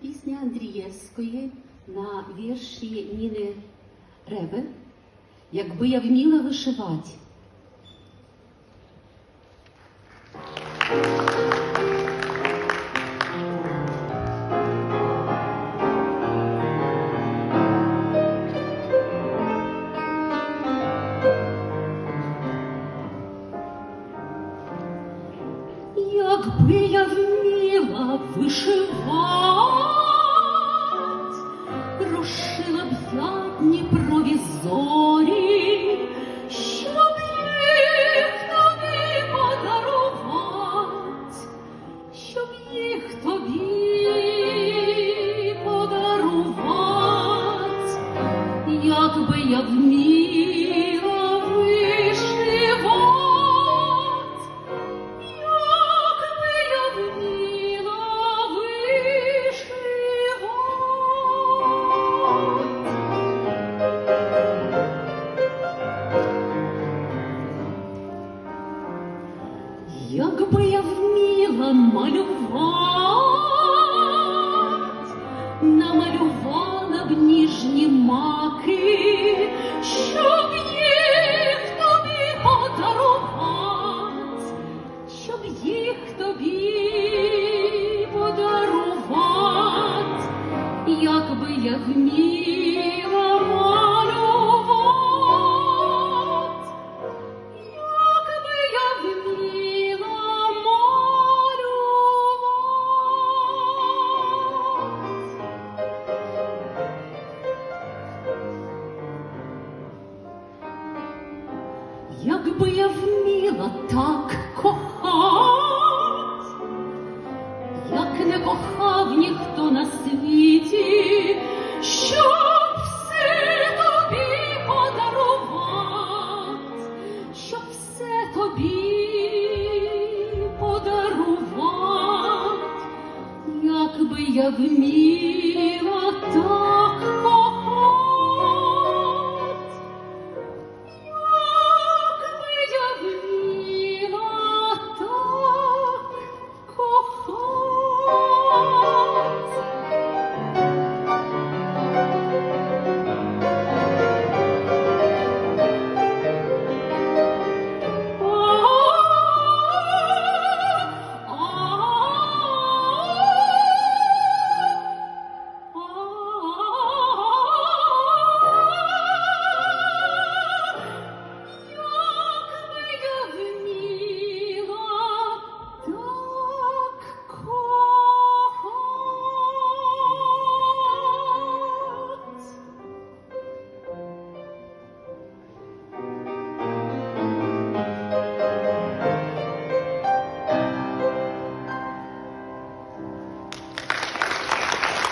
пісня Андрієвської на вірші Ніни Реве, якби я вміла вишивати. Якби я вміла вишивать, розшила б я Дніпрові зорі, щоб їх тобі подарувати, щоб їх тобі подарувати, якби я вміла Якби я вміла малювати, намалювала б ніжні маки, щоб їх тобі подарувати, щоб їх тобі подарувати, якби я вміла Якби я вміла так кохать, як не кохав ніхто на світі, щоб все тобі подарувати, щоб все тобі подарувати, якби я вміла так